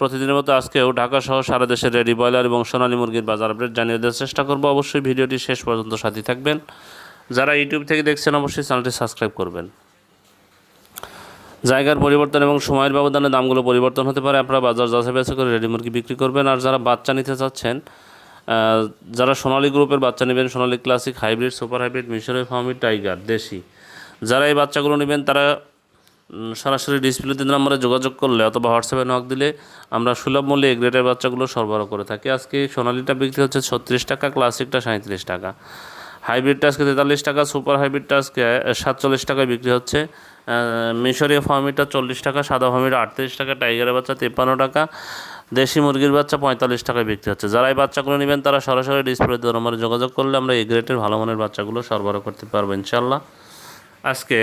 প্রতিদিনের মতো আজকেও ঢাকা সহ সারা দেশের রেডি ব্রয়লার এবং সোনালী মুরগির বাজার আপডেট জানিয়ে দেওয়ার চেষ্টা করব। অবশ্যই ভিডিওটি শেষ পর্যন্ত সাথে থাকবেন। যারা ইউটিউব থেকে দেখছেন, অবশ্যই চ্যানেলটি সাবস্ক্রাইব করবেন। জায়গার পরিবর্তন এবং সময়ের ব্যবধানে দামগুলো পরিবর্তন হতে পারে। আপনারা বাজার যাচাই বাছাই করে রেডি মুরগি বিক্রি করবেন। আর যারা বাচ্চা নিতে চাচ্ছেন যারা সোনালী গ্রুপের বাচ্চা নেবেন, Sonali classic hybrid, super hybrid মিশরের ফার্মি, টাইগার, দেশি, যারা এই বাচ্চাগুলো নেবেন, তারা সরাসরি ডিসপ্লেতে নাম্বারে যোগাযোগ করলে অথবা হোয়াটসঅ্যাপে নক দিলে আমরা সুলভ মূল্যে এ গ্রেডের বাচ্চাগুলো সরবরাহ করে থাকি। আজকে সোনালিটা বিক্রি হচ্ছে ছত্রিশ টাকা, ক্লাসিকটা সাঁত্রিশ টাকা। হাইব্রিডটা আজকে তেতাল্লিশ টাকা সুপার হাইব্রিডটা আজকে সাতচল্লিশ টাকায় বিক্রি হচ্ছে। মিশরীয় ফার্মিটা চল্লিশ টাকা সাদা ফার্মিটা আটত্রিশ টাকা টাইগারের বাচ্চা তিপ্পান্ন টাকা, দেশি মুরগির বাচ্চা পঁয়তাল্লিশ টাকায় বিক্রি হচ্ছে। যারা এই বাচ্চাগুলো নেবেন, তারা সরাসরি ডিসপ্লে নম্বরে যোগাযোগ করলে আমরা এই গ্রেডের ভালো মানের বাচ্চাগুলো সরবরাহ করতে পারব ইনশাল্লাহ আজকে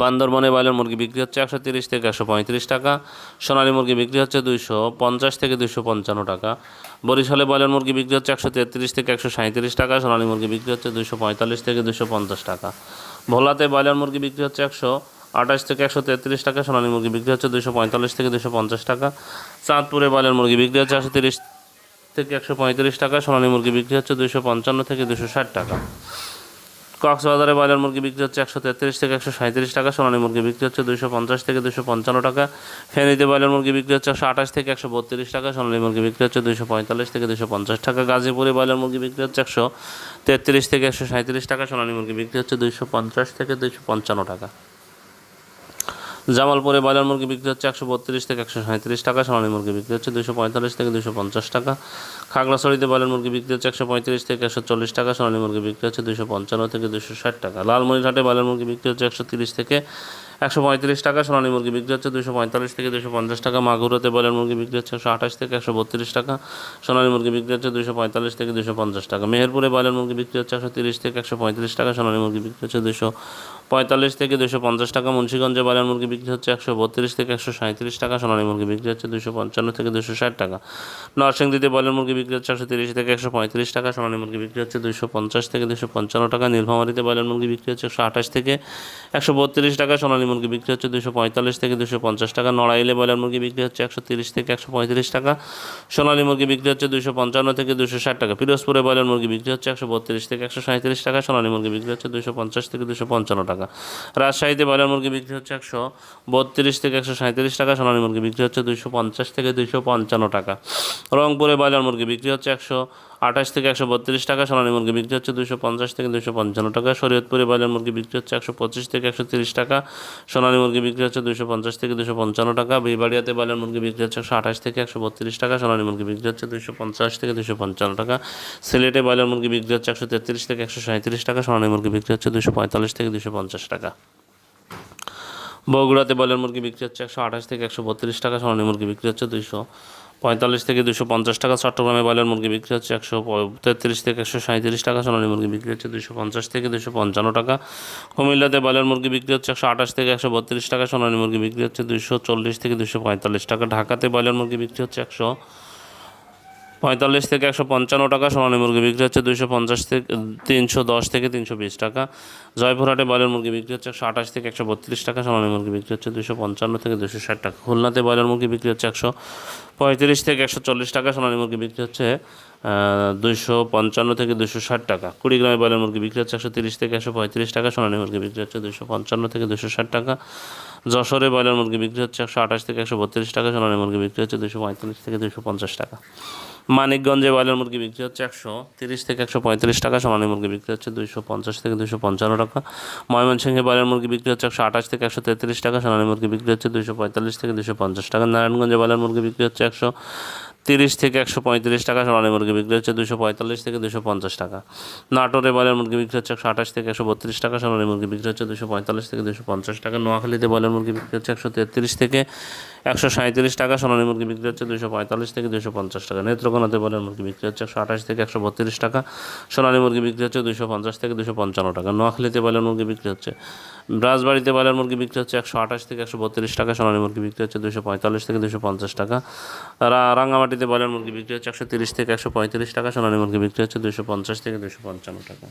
বান্দরবনে ব্রয়লার মুরগি বিক্রি হচ্ছে একশো তিরিশ থেকে একশো পঁয়ত্রিশ টাকা। সোনালী মুরগি বিক্রি হচ্ছে দুইশো পঞ্চাশ থেকে দুইশো পঞ্চান্ন টাকা। বরিশালে ব্রয়লার মুরগি বিক্রি হচ্ছে একশো তেত্রিশ থেকে একশো সাঁত্রিশ টাকা। সোনালী মুরগি বিক্রি হচ্ছে দুইশো পঁয়তাল্লিশ থেকে দুইশো পঞ্চাশ টাকা। ভোলাতে ব্রয়লার মুরগি বিক্রি হচ্ছে একশো আঠাশ থেকে একশো তেত্রিশ টাকা। সোনালী মুরগি বিক্রি হচ্ছে দুইশো পঁয়তাল্লিশ থেকে দুইশো পঞ্চাশ টাকা। চাঁদপুরে ব্রয়লার মুরগি বিক্রি হচ্ছে একশো তিরিশ থেকে একশো পঁয়ত্রিশ টাকা। সোনালী মুরগি বিক্রি হচ্ছে দুইশো পঞ্চান্ন থেকে দুশো ষাট টাকা। কক্সবাজারে ব্রয়লার মুরগি বিক্রি হচ্ছে একশো তেত্রিশ থেকে একশো সাঁত্রিশ টাকা, সোনালী মুরগি বিক্রি হচ্ছে দুশো পঞ্চাশ থেকে দুশো পঞ্চান্ন টাকা, ফেনীতে ব্রয়লার মুরগি বিক্রি হচ্ছে একশো আঠাশ থেকে একশো বত্রিশ টাকা, সোনালী মুরগি বিক্রি হচ্ছে দুশো পঁয়তাল্লিশ থেকে দুশো পঞ্চাশ টাকা, গাজীপুরে ব্রয়লার মুরগি বিক্রি হচ্ছে একশো তেত্রিশ থেকে একশো সাঁত্রিশ টাকা, সোনালী মুরগি বিক্রি হচ্ছে দুশো পঞ্চাশ থেকে দুশো পঞ্চান্ন টাকা। জামালপুরে ব্রয়লার মুরগি বিক্রি হচ্ছে একশো বত্রিশ থেকে একশো সাঁত্রিশ টাকা সোনালী মুরগি বিক্রি হচ্ছে দুশো পঁয়তাল্লিশ থেকে দুশো পঞ্চাশ টাকা খাগড়াছড়িতে ব্রয়লার মুরগি বিক্রি হচ্ছে একশো পঁয়ত্রিশ থেকে একশো চল্লিশ টাকা সোনালী মুরগি বিক্রি হচ্ছে দুশো পঞ্চান্ন থেকে দুশো ষাট টাকা লালমনিরহাটে ব্রয়লার মুরগি বিক্রি হচ্ছে একশো তিরিশ থেকে একশো পঁয়ত্রিশ টাকা সোনালী মুরগি বিক্রি হচ্ছে দুশো পঁয়তাল্লিশ থেকে দুশো পঞ্চাশ টাকা মাগুরাতে ব্রয়লার মুরগি বিক্রি হচ্ছে একশো আঠাশ থেকে একশো বত্রিশ টাকা সোনালী মুরগি বিক্রি হচ্ছে দুশো পঁয়তাল্লিশ থেকে দুশো পঞ্চাশ টাকা মেহেরপুরে ব্রয়লার মুরগি বিক্রি হচ্ছে একশো তিরিশ থেকে একশো পঁয়ত্রিশ টাকা সোনালী মুরগি বিক্রি হচ্ছে দুশো পঁয়তাল্লিশ থেকে দুশো পঞ্চাশ টাকা মুন্সিগঞ্জে ব্রয়লার মুরগি বিক্রি হচ্ছে একশো বত্রিশ থেকে একশো সাঁত্রিশ টাকা সোনালী মুরগি বিক্রি হচ্ছে দুশো পঞ্চান্ন থেকে দুশো ষাট টাকা নরসিংদীতে ব্রয়লার মুরগি বিক্রি হচ্ছে একশো তিরিশ থেকে একশো পঁয়ত্রিশ টাকা সোনালী মুরগি বিক্রি হচ্ছে দুশো পঞ্চাশ থেকে দুশো পঞ্চান্ন টাকা নীলফামারিতে ব্রয়লার মুরগি বিক্রি হচ্ছে একশো আঠাশ থেকে একশো বত্রিশ টাকা সোনালী মুরগি বিক্রি হচ্ছে দুশো পঁয়তাল্লিশ থেকে দুশো পঞ্চাশ টাকা নড়াইলে ব্রয়লার মুরগি বিক্রি হচ্ছে একশো তিরিশ থেকে একশো পঁয়ত্রিশ টাকা সোনালী মুরগি বিক্রি হচ্ছে দুশো পঞ্চান্ন থেকে দুশো ষাট টাকা পিরোজপুরে ব্রয়লার মুরগি বিক্রি হচ্ছে একশো বত্রিশ থেকে একশো সাঁত্রিশ টাকা সোনালী মুরগি বিক্রি হচ্ছে দুশো পঞ্চাশ থেকে দুশো পঞ্চান্ন টাকা রাজশাহীতে ব্রয়লার মুরগি বিক্রি হচ্ছে একশো বত্রিশ থেকে একশো সাঁত্রিশ টাকা, সোনালী মুরগি বিক্রি হচ্ছে দুইশো পঞ্চাশ থেকে দুইশো পঞ্চান্ন টাকা। রংপুরে ব্রয়লার মুরগি বিক্রি হচ্ছে একশো আঠাশ থেকে একশো বত্রিশ টাকা, সোনালী মুরগি বিক্রি হচ্ছে দুশো পঞ্চাশ থেকে দুশো পঞ্চান্ন টাকা শরীয়তপুরে ব্রয়লার মুরগি বিক্রি হচ্ছে একশো পঁচিশ থেকে একশো তিরিশ টাকা, সোনালী মুরগি বিক্রি হচ্ছে দুশো পঞ্চাশ থেকে দুশো পঞ্চান্ন টাকা, বিবাড়িয়াতে ব্রয়লার মুরগি বিক্রি হচ্ছে একশো আঠাশ থেকে একশো বত্রিশ টাকা, সোনালী মুরগি বিক্রি হচ্ছে দুশো পঞ্চাশ থেকে দুশো পঞ্চান্ন টাকা, সিলেটে ব্রয়লার মুরগি বিক্রি হচ্ছে একশো তেত্রিশ থেকে একশো সাঁত্রিশ টাকা, সোনালী মুরগি বিক্রি হচ্ছে দুশো পঁয়তাল্লিশ থেকে দুশো পঞ্চাশ টাকা। বগুড়াতে ব্রয়লার মুরগি বিক্রি হচ্ছে একশো আঠাশ থেকে একশো বত্রিশ টাকা, সোনালী মুরগি বিক্রি হচ্ছে দুশো পঁয়তাল্লিশ থেকে দুশো পঞ্চাশ টাকা চট্টগ্রামে ব্রয়লার মুরগি বিক্রি হচ্ছে একশো তেত্রিশ থেকে একশো সাঁত্রিশ টাকা, সোনালী মুরগি বিক্রি হচ্ছে দুশো পঞ্চাশ থেকে দুশো পঞ্চান্ন টাকা। কুমিল্লাতে ব্রয়লার মুরগি বিক্রি হচ্ছে একশো আঠাশ থেকে একশো বত্রিশ টাকা, সোনালী মুরগি বিক্রি হচ্ছে দুশো চল্লিশ থেকে দুশো পঁয়তাল্লিশ টাকা। ঢাকাতে ব্রয়লার মুরগি বিক্রি হচ্ছে একশো পঁয়তাল্লিশ থেকে একশো পঞ্চান্ন টাকা সোনালী মুরগি বিক্রি হচ্ছে দুশো পঞ্চাশ থেকে তিনশো দশ থেকে তিনশো বিশ টাকা। জয়পুরহাটে ব্রয়লার মুরগি বিক্রি হচ্ছে একশো আঠাশ থেকে একশো বত্রিশ টাকা, সোনালী মুরগি বিক্রি হচ্ছে দুশো পঞ্চান্ন থেকে দুশো ষাট টাকা। খুলনাতে ব্রয়লার মুরগি বিক্রি হচ্ছে একশো পঁয়ত্রিশ থেকে একশো চল্লিশ টাকা, সোনালী মুরগি বিক্রি হচ্ছে দুশো পঞ্চান্ন থেকে দুশো ষাট টাকা। কুড়িগ্রামে ব্রয়লার মুরগি বিক্রি হচ্ছে একশো তিরিশ থেকে একশো পঁয়ত্রিশ টাকা, সোনালী মুরগি বিক্রি হচ্ছে দুশো পঞ্চান্ন থেকে দুশো ষাট টাকা। যশোরে ব্রয়লার মুরগি বিক্রি হচ্ছে একশো আঠাশ থেকে একশো বত্রিশ টাকা, সোনালী মুরগি বিক্রি হচ্ছে দুশো পঁয়তাল্লিশ থেকে দুশো পঞ্চাশ টাকা। মানিকগঞ্জে ব্রয়লার মুরগি বিক্রি হচ্ছে একশো তিরিশ থেকে একশো পঁয়ত্রিশ টাকা। সোনালী মুরগি বিক্রি হচ্ছে দুইশো পঞ্চাশ থেকে দুশো পঞ্চান্ন টাকা। ময়মনসিংহে ব্রয়লার মুরগি বিক্রি হচ্ছে একশো আঠাশ থেকে একশো তেত্রিশ টাকা। সোনালী মুরগি বিক্রি হচ্ছে দুশো পঁয়তাল্লিশ থেকে দুশো পঞ্চাশ টাকা। নারায়ণগঞ্জে ব্রয়লার মুরগি বিক্রি হচ্ছে একশো তিরিশ থেকে একশো পঁয়ত্রিশ টাকা সোনালী মুরগি বিক্রি হচ্ছে। দুশো পঁয়তাল্লিশ থেকে দুশো পঞ্চাশ টাকা। নাটোরে বয়লার মুরগি বিক্রি হচ্ছে একশো আঠাশ থেকে একশো বত্রিশ টাকা সোনালী মুরগি বিক্রি হচ্ছে দুশো পঁয়তাল্লিশ থেকে দুশো পঞ্চাশ টাকা। নোয়াখালীতে বয়লার মুরগি বিক্রি হচ্ছে একশো তেত্রিশ থেকে একশো সাঁত্রিশ টাকা সোনালী মুরগি বিক্রি হচ্ছে দুশো পঁয়তাল্লিশ থেকে দুশো পঞ্চাশ টাকা। নেত্রকোনাতে বয়লার মুরগি বিক্রি হচ্ছে একশো আঠাশ থেকে একশো বত্রিশ টাকা সোনালী মুরগি বিক্রি হচ্ছে দুশো পঞ্চাশ থেকে দুশো পঞ্চান্ন টাকা। নোয়াখালীতে বয়লার মুরগি বিক্রি হচ্ছে রাজবাড়িতে বয়লার মুরগি বিক্রি হচ্ছে একশো আঠাশ থেকে একশো বত্রিশ টাকা, সোনালী মুরগি বিক্রি হচ্ছে দুশো পঁয়তাল্লিশ থেকে দুশো পঞ্চাশ টাকা। রাঙামাটিতে বয়লার মুরগি বিক্রি হচ্ছে একশো তিরিশ থেকে একশো পঁয়ত্রিশ টাকা, সোনালী মুরগি বিক্রি হচ্ছে দুশো পঞ্চাশ থেকে দুশো পঞ্চান্ন টাকা।